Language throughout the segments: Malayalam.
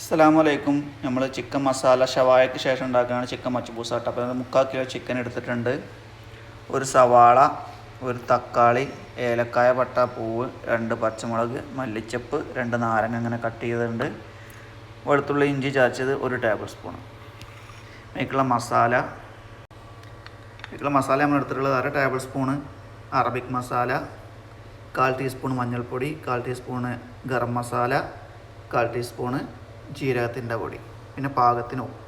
അസ്സലാമലൈക്കും. നമ്മൾ ചിക്കൻ മസാല ഷവായക്ക് ശേഷം ഉണ്ടാക്കുകയാണ് ചിക്കൻ മച്ചുപൂസാട്ട അപ്പോൾ മുക്കാൽ കിലോ ചിക്കൻ എടുത്തിട്ടുണ്ട്. ഒരു സവാള ഒരു തക്കാളി ഏലക്കായ പട്ട പൂവ് രണ്ട് പച്ചമുളക് മല്ലിച്ചപ്പ് രണ്ട് നാരങ്ങ അങ്ങനെ കട്ട് ചെയ്തിട്ടുണ്ട്. വെളുത്തുള്ളി ഇഞ്ചി ചാച്ചത് ഒരു ടേബിൾ സ്പൂൺ ഇതിലേക്കുള്ള മസാല. ഇതിലേക്കുള്ള മസാല നമ്മൾ എടുത്തിട്ടുള്ളത് അര ടേബിൾ സ്പൂണ് അറബിക് മസാല കാൽ ടീസ്പൂൺ മഞ്ഞൾപ്പൊടി കാൽ ടീസ്പൂണ് ഗരം മസാല കാൽ ടീസ്പൂണ് ജീരകത്തിന്റെ പൊടി പിന്നെ പാകത്തിന് ഉപ്പ്.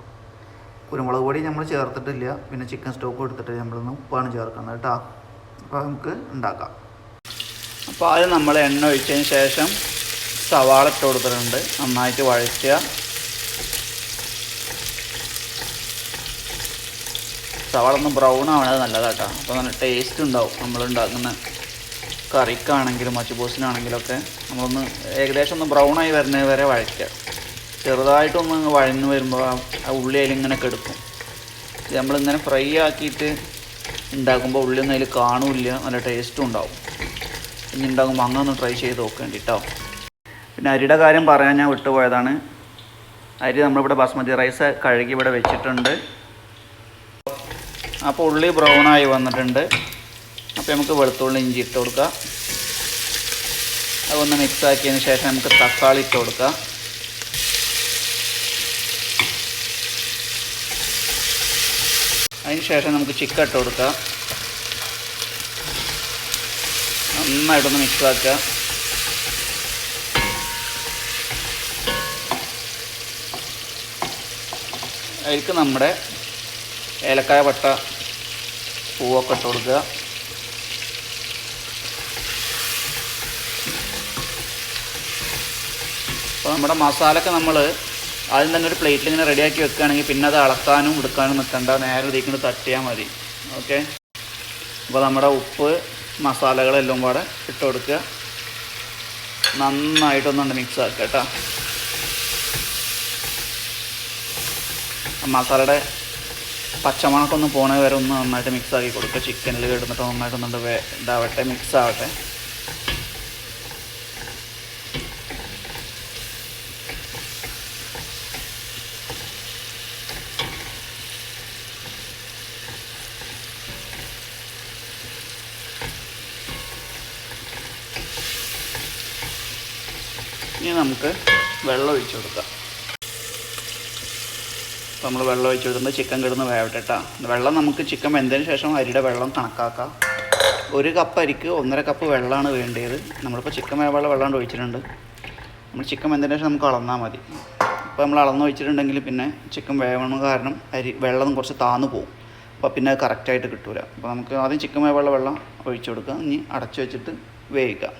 കുരുമുളക് പൊടി നമ്മൾ ചേർത്തിട്ടില്ല പിന്നെ ചിക്കൻ സ്റ്റോക്ക് എടുത്തിട്ട് നമ്മളൊന്ന് ഉപ്പാണ് ചേർക്കുന്നത് കേട്ടോ. അപ്പോൾ നമുക്ക് ഉണ്ടാക്കാം. അപ്പോൾ ആദ്യം നമ്മൾ എണ്ണ ഒഴിച്ചതിന് ശേഷം സവാള ഇട്ട് കൊടുത്തിട്ടുണ്ട്. നന്നായിട്ട് വഴറ്റുക. സവാള ഒന്ന് ബ്രൗൺ ആവണത് നല്ലതാട്ടോ അപ്പോൾ നല്ല ടേസ്റ്റ് ഉണ്ടാവും നമ്മൾ ഉണ്ടാക്കുന്ന കറിക്കാണെങ്കിലും മച്ചുബോസിനാണെങ്കിലൊക്കെ നമ്മളൊന്ന് ഏകദേശം ഒന്ന് ബ്രൗൺ ആയി വരുന്നത് വരെ വഴറ്റുക. ചെറുതായിട്ടൊന്ന് വഴന്ന് വരുമ്പോൾ ആ ഉള്ളി അതിലിങ്ങനെ കെടുക്കും. ഇത് നമ്മളിങ്ങനെ ഫ്രൈ ആക്കിയിട്ട് ഉണ്ടാക്കുമ്പോൾ ഉള്ളിയൊന്നും അതിൽ കാണില്ല. നല്ല ടേസ്റ്റും ഉണ്ടാവും. ഇനി ഉണ്ടാകുമ്പോൾ അങ്ങനെ ഒന്ന് ട്രൈ ചെയ്ത് നോക്കേണ്ടി കേട്ടോ പിന്നെ അരിയുടെ കാര്യം പറയാൻ ഞാൻ വിട്ടുപോയതാണ് അരി നമ്മളിവിടെ ബസ്മതി റൈസ് കഴുകി ഇവിടെ വെച്ചിട്ടുണ്ട്. അപ്പോൾ ഉള്ളി ബ്രൗണായി വന്നിട്ടുണ്ട്. അപ്പോൾ നമുക്ക് വെളുത്തുള്ളി ഇഞ്ചി ഇട്ട് കൊടുക്കാം. അതൊന്ന് മിക്സ് ആക്കിയതിന് ശേഷം നമുക്ക് തക്കാളി ഇട്ട് കൊടുക്കുക അതിന് ശേഷം നമുക്ക് ചിക്കൻ ഇട്ട് കൊടുക്കാം. നന്നായിട്ടൊന്ന് മിക്സ് ആക്കുക അതിലേക്ക് നമ്മുടെ ഏലക്കായ പട്ട പൂവൊക്കെ ഇട്ട് കൊടുക്കുക. അപ്പോൾ നമ്മുടെ മസാലയൊക്കെ നമ്മൾ ആദ്യം തന്നെ ഒരു പ്ലേറ്റിൽ ഇങ്ങനെ റെഡിയാക്കി വെക്കുകയാണെങ്കിൽ പിന്നെ അത് അളക്കാനും എടുക്കാനും നിൽക്കണ്ട. നേരെ ഇതിലേക്ക് തട്ടിയാൽ മതി. ഓക്കെ അപ്പോൾ നമ്മുടെ ഉപ്പ് മസാലകളെല്ലാം കൂടെ ഇട്ട് കൊടുക്കുക. നന്നായിട്ടൊന്നുണ്ട് മിക്സ് ആക്കുക കേട്ടോ. മസാലയുടെ പച്ചമണക്കൊന്ന് പോണേ വരെ ഒന്ന് നന്നായിട്ട് മിക്സ് ആക്കി കൊടുക്കുക. ചിക്കനിൽ കിടന്നിട്ട് നന്നായിട്ടൊന്നുണ്ട് ഇതാവട്ടെ മിക്സ് ആവട്ടെ. ഇനി നമുക്ക് വെള്ളം ഒഴിച്ചു കൊടുക്കാം. അപ്പോൾ നമ്മൾ വെള്ളം ഒഴിച്ചു കൊടുക്കുമ്പോൾ ചിക്കൻ കിടന്ന് വേവട്ടെ വെള്ളം നമുക്ക് ചിക്കൻ വെന്തതിന് ശേഷം അരിയുടെ വെള്ളം കണക്കാക്കാം. ഒരു കപ്പ് അരിക്ക് ഒന്നര കപ്പ് വെള്ളമാണ് വേണ്ടത് നമ്മളിപ്പോൾ ചിക്കൻ വേവാനുള്ള വെള്ളം ഒഴിച്ചിട്ടുണ്ട്. നമ്മൾ ചിക്കൻ വെന്തതിന് ശേഷം നമുക്ക് അളന്നാൽ മതി. അപ്പോൾ നമ്മൾ അളന്ന് ഒഴിച്ചിട്ടുണ്ടെങ്കിൽ പിന്നെ ചിക്കൻ വേവണ കാരണം അരി വെള്ളം കുറച്ച് താന്നു പോകും അപ്പോൾ പിന്നെ അത് കറക്റ്റായിട്ട് കിട്ടൂല. അപ്പോൾ നമുക്ക് ആദ്യം ചിക്കൻ വേവുള്ള വെള്ളം ഒഴിച്ചു കൊടുക്കുക ഇനി അടച്ചു വെച്ചിട്ട് വേവിക്കാം.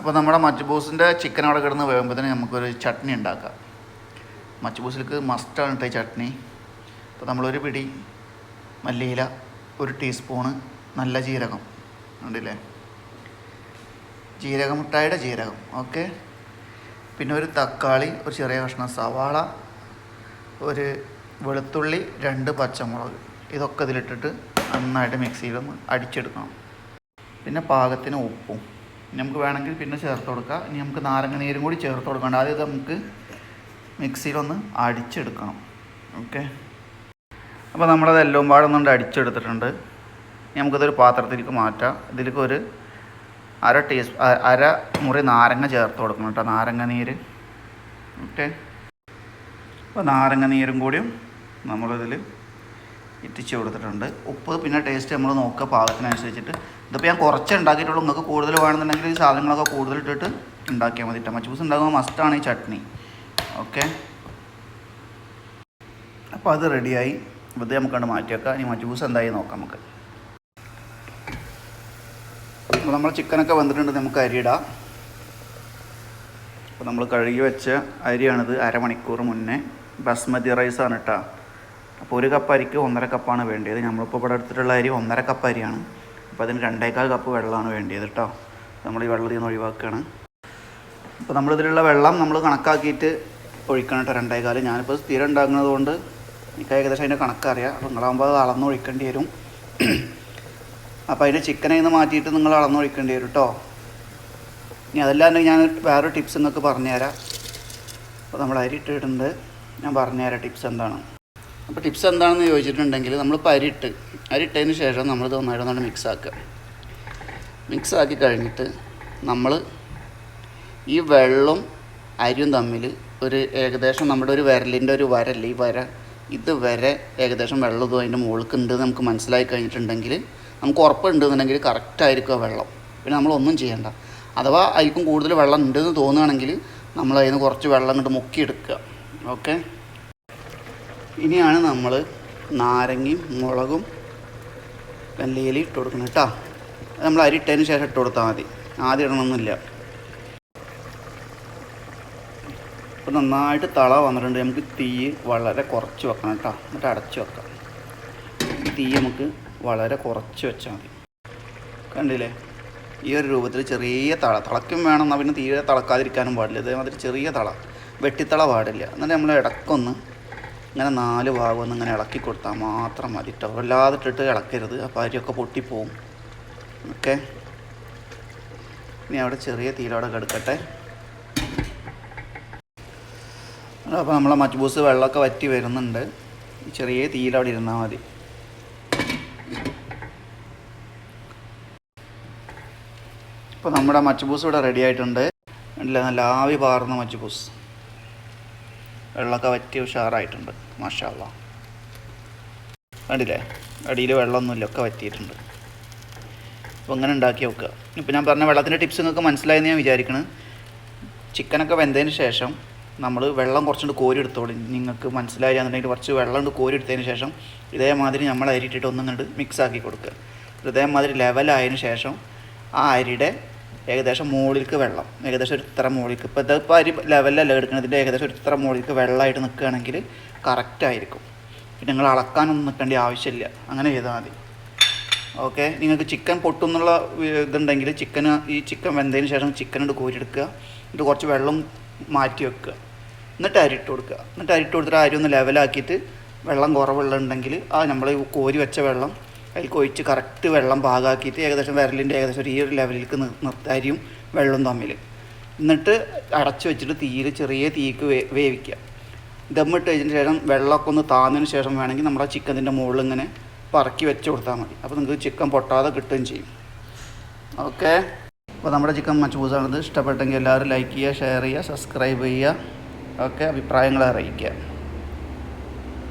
അപ്പോൾ നമ്മുടെ മച്ചുബൂസിന്റെ ചിക്കൻ അവിടെ കിടന്ന് വേകുമ്പോഴത്തേന് നമുക്കൊരു ചട്നി ഉണ്ടാക്കാം. മച്ചുബൂസിലേക്ക് മസ്റ്റാണ് കേട്ടോ ഈ ചട്നി. അപ്പോൾ നമ്മളൊരു പിടി മല്ലിയില ഒരു ടീസ്പൂണ് നല്ല ജീരകം. ഉണ്ടല്ലേ ജീരക മുട്ടായുടെ ജീരകം ഓക്കെ പിന്നെ ഒരു തക്കാളി ഒരു ചെറിയ കഷ്ണം സവാള ഒരു വെളുത്തുള്ളി രണ്ട് പച്ചമുളക്. ഇതൊക്കെ ഇതിലിട്ടിട്ട് നന്നായിട്ട് മിക്സിയിലൊന്ന് അടിച്ചെടുക്കണം. പിന്നെ പാകത്തിന് ഉപ്പും. നമുക്ക് വേണമെങ്കിൽ പിന്നെ ചേർത്ത് കൊടുക്കാം. ഇനി നമുക്ക് നാരങ്ങ നീരും കൂടി ചേർത്ത് കൊടുക്കേണ്ട. ആദ്യം നമുക്ക് മിക്സിയിലൊന്ന് അടിച്ചെടുക്കണം. ഓക്കെ? അപ്പോൾ നമ്മളത് എല്ലാം പാടൊന്നുകൊണ്ട് അടിച്ചെടുത്തിട്ടുണ്ട്. നമുക്കിതൊരു പാത്രത്തിലേക്ക് മാറ്റാം. ഇതിലേക്ക് ഒരു അര ടീസ്പൂൺ അര മുറി നാരങ്ങ ചേർത്ത് കൊടുക്കണം കേട്ടോ. നാരങ്ങ നീര്. ഓക്കെ? അപ്പോൾ നാരങ്ങ നീരും കൂടിയും നമ്മളിതിൽ ഇറ്റിച്ച് കൊടുത്തിട്ടുണ്ട്. ഉപ്പ് പിന്നെ ടേസ്റ്റ് നമ്മൾ നോക്കുക പാകത്തിനനുസരിച്ചിട്ട്. ഇതിപ്പോൾ ഞാൻ കുറച്ച് ഉണ്ടാക്കിയിട്ടുള്ളൂ. നിങ്ങൾക്ക് കൂടുതൽ വേണമെന്നുണ്ടെങ്കിൽ ഈ സാധനങ്ങളൊക്കെ കൂടുതൽ ഇട്ടിട്ട് ഉണ്ടാക്കിയാൽ മതി ടമ ജ്യൂസ് ഉണ്ടാകുമ്പോൾ മസ്റ്റാണ് ഈ ചട്നി. ഓക്കെ അപ്പോൾ അത് റെഡിയായി ഇത് നമുക്ക് കണ്ട് മാറ്റി വെക്കാം. ഇനി ജ്യൂസ് എന്തായി നോക്കാം നമുക്ക്. അപ്പോൾ നമ്മൾ ചിക്കനൊക്കെ വന്നിട്ടുണ്ട് നമുക്ക് അരിയിടാം അപ്പോൾ നമ്മൾ കഴുകി വെച്ച അരിയാണിത്. അരമണിക്കൂർ മുന്നേ. ബസ്മതി റൈസാണ് കേട്ടോ അപ്പോൾ ഒരു കപ്പ് അരിക്ക് ഒന്നര കപ്പാണ് വേണ്ടത് നമ്മളിപ്പോൾ ഇവിടെ എടുത്തിട്ടുള്ള അരി ഒന്നര കപ്പ് അരിയാണ്. അപ്പോൾ അതിന് രണ്ടേകാൽ കപ്പ് വെള്ളമാണ് വേണ്ടത് കേട്ടോ നമ്മൾ ഈ വെള്ളത്തിൽ നിന്ന് ഒഴിവാക്കുകയാണ്. അപ്പോൾ നമ്മളിതിലുള്ള വെള്ളം നമ്മൾ കണക്കാക്കിയിട്ട് ഒഴിക്കണം കേട്ടോ രണ്ടേകാൽ. ഞാനിപ്പോൾ സ്ഥിരം ഉണ്ടാക്കുന്നത് കൊണ്ട് എനിക്ക് ഏകദേശം അതിന്റെ കണക്കറിയാം അപ്പോൾ നിങ്ങളാകുമ്പോൾ അത് അളന്ന് ഒഴിക്കേണ്ടി വരും. അപ്പോൾ അതിന്റെ ചിക്കനെ നിന്ന് മാറ്റിയിട്ട് നിങ്ങൾ അളന്ന് ഒഴിക്കേണ്ടി വരും കേട്ടോ ഇനി അതല്ലാണ്ട് ഞാൻ വേറെ ടിപ്സ് നിങ്ങൾക്ക് പറഞ്ഞുതരാം. അപ്പോൾ നമ്മൾ അരി ഇട്ടിട്ടുണ്ട്. ഞാൻ പറഞ്ഞുതരാം ടിപ്സ് എന്താണ്. അപ്പോൾ ടിപ്സ് എന്താണെന്ന് ചോദിച്ചിട്ടുണ്ടെങ്കിൽ നമ്മളിപ്പോൾ അരി ഇട്ട് അരി ഇട്ടതിന് ശേഷം നമ്മളിത് ഒന്നായിട്ട് നമ്മൾ മിക്സ് ആക്കുക. മിക്സ് ആക്കി കഴിഞ്ഞിട്ട് നമ്മൾ ഈ വെള്ളവും അരിയും തമ്മിൽ ഒരു ഏകദേശം നമ്മുടെ ഒരു വിരലിന്റെ ഒരു വരല്ലേ ഈ വര ഇതുവരെ ഏകദേശം വെള്ളം ഇതും അതിന്റെ മുകൾക്കുണ്ട് നമുക്ക് മനസ്സിലായി കഴിഞ്ഞിട്ടുണ്ടെങ്കിൽ നമുക്ക് ഉറപ്പുണ്ടെന്നുണ്ടെങ്കിൽ കറക്റ്റ് ആയിരിക്കും ആ വെള്ളം. പിന്നെ നമ്മളൊന്നും ചെയ്യണ്ട. അഥവാ അതിൽക്കും കൂടുതൽ വെള്ളം ഉണ്ടെന്ന് തോന്നുകയാണെങ്കിൽ നമ്മൾ അതിന് കുറച്ച് വെള്ളം കൊണ്ട് മുക്കിയെടുക്കുക. ഓക്കെ ഇനിയാണ് നമ്മൾ നാരങ്ങയും മുളകും വെല്ലയിലും ഇട്ട് കൊടുക്കണം കേട്ടോ. നമ്മൾ അരി ഇട്ടതിന് ശേഷം ഇട്ട് കൊടുത്താൽ മതി. ആദ്യം ഇടണമെന്നില്ല ഇപ്പം നന്നായിട്ട് തള വന്നിട്ടുണ്ട്. നമുക്ക് തീ വളരെ കുറച്ച് വെക്കണം കേട്ടോ. എന്നിട്ട് അടച്ച് വെക്കാം. തീ നമുക്ക് വളരെ കുറച്ച് വെച്ചാൽ മതി. കണ്ടില്ലേ? ഈ ഒരു രൂപത്തിൽ ചെറിയ തള. തിളക്കും വേണം എന്നാൽ പിന്നെ തീരെ തിളക്കാതിരിക്കാനും പാടില്ല. ഇതേമാതിരി ചെറിയ തള. വെട്ടിത്തള പാടില്ല. എന്നിട്ട് നമ്മൾ ഇടക്കൊന്ന് ഇങ്ങനെ നാല് ഭാഗം ഒന്ന് ഇങ്ങനെ ഇളക്കി കൊടുത്താൽ മാത്രം മതി. കേട്ടോ വല്ലാതെ ഇട്ടിട്ട് ഇളക്കരുത്. അപ്പോൾ അരിയൊക്കെ പൊട്ടിപ്പോവും. ഓക്കെ? ഇനി അവിടെ ചെറിയ തീയിലവിടെ എടുക്കട്ടെ. അപ്പോൾ നമ്മളെ മജ്ബൂസ് വെള്ളമൊക്കെ വറ്റി വരുന്നുണ്ട്. ചെറിയ തീയിലവിടെ ഇരുന്നാൽ മതി. ഇപ്പോൾ നമ്മുടെ മജ്ബൂസ് ഇവിടെ റെഡി ആയിട്ടുണ്ട്. നല്ല ആവി പാർന്ന മജ്ബൂസ്. വെള്ളമൊക്കെ വറ്റി ഉഷാറായിട്ടുണ്ട് മാഷാള്ള കണ്ടില്ലേ? അടിയിൽ വെള്ളമൊന്നുമില്ല ഒക്കെ വറ്റിയിട്ടുണ്ട്. അപ്പോൾ ഇങ്ങനെ ഉണ്ടാക്കി വെക്കുക ഇപ്പോൾ ഞാൻ പറഞ്ഞ വെള്ളത്തിന്റെ ടിപ്സ് നിങ്ങൾക്ക് മനസ്സിലായെന്ന് ഞാൻ വിചാരിക്കണം. ചിക്കനൊക്കെ വെന്തതിന് ശേഷം നമ്മൾ വെള്ളം കുറച്ചുകൊണ്ട് കോരി എടുത്തോളൂ. നിങ്ങൾക്ക് മനസ്സിലായാന്നുണ്ടെങ്കിൽ കുറച്ച് വെള്ളം കൊണ്ട് കോരി എടുത്തതിന് ശേഷം ഇതേമാതിരി നമ്മൾ അരിയിട്ടിട്ട് ഒന്നും കണ്ട് മിക്സ് ആക്കി കൊടുക്കുക. ഇതേമാതിരി ലെവലായതിനു ശേഷം ആ അരിയുടെ ഏകദേശം മുകളിലേക്ക് വെള്ളം ഏകദേശം ഒരു ഇത്ര മുകളിലേക്ക് ഇപ്പോൾ ഇതിപ്പോൾ അരി ലെവലല്ല എടുക്കുന്നത് ഇതിന്റെ ഏകദേശം ഒരു ഇത്ര മുകളിലേക്ക് വെള്ളമായിട്ട് നിൽക്കുകയാണെങ്കിൽ കറക്റ്റ് ആയിരിക്കും. പിന്നെ നിങ്ങൾ അളക്കാനൊന്നും നിൽക്കേണ്ട ആവശ്യമില്ല. അങ്ങനെ ചെയ്താൽ മതി. ഓക്കെ നിങ്ങൾക്ക് ചിക്കൻ പൊട്ടുന്നുള്ള ഇതുണ്ടെങ്കിൽ ചിക്കൻ ഈ ചിക്കൻ വെന്തതിന് ശേഷം ചിക്കൻ ഇട്ട് കോരിയെടുക്കുക. എന്നിട്ട് കുറച്ച് വെള്ളം മാറ്റി വെക്കുക. എന്നിട്ട് അരിട്ട് കൊടുക്കുക. എന്നിട്ട് അരിട്ട് കൊടുത്തിട്ട് അരി ഒന്ന് ലെവലാക്കിയിട്ട് വെള്ളം കുറവുള്ള ഉണ്ടെങ്കിൽ ആ നമ്മൾ കോരി വെച്ച വെള്ളം അതിൽ കൊഴിച്ച് കറക്റ്റ് വെള്ളം പാകാക്കിയിട്ട് ഏകദേശം വിരലിന്റെ ഏകദേശം ഈ ഒരു ലെവലിലേക്ക് നിർത്തായിരിക്കും വെള്ളം തമ്മിൽ. എന്നിട്ട് അടച്ചു വെച്ചിട്ട് തീയിൽ ചെറിയ തീക്ക് വേവിക്കുക. ദമ്മിട്ട് കഴിഞ്ഞതിന് ശേഷം വെള്ളമൊക്കെ ഒന്ന് താന്നതിന് ശേഷം വേണമെങ്കിൽ നമ്മുടെ ചിക്കന്റെ മുകളിൽ ഇങ്ങനെ പറക്കി വെച്ച് കൊടുത്താൽ മതി. അപ്പോൾ നിങ്ങൾക്ക് ചിക്കൻ പൊട്ടാതെ കിട്ടുകയും ചെയ്യും. ഓക്കെ? അപ്പോൾ നമ്മുടെ ചിക്കൻ മച്ചൂസാണിത് ഇഷ്ടപ്പെട്ടെങ്കിൽ എല്ലാവരും ലൈക്ക് ചെയ്യുക ഷെയർ ചെയ്യുക സബ്സ്ക്രൈബ് ചെയ്യുക. ഓക്കെ? അഭിപ്രായങ്ങൾ അറിയിക്കുക.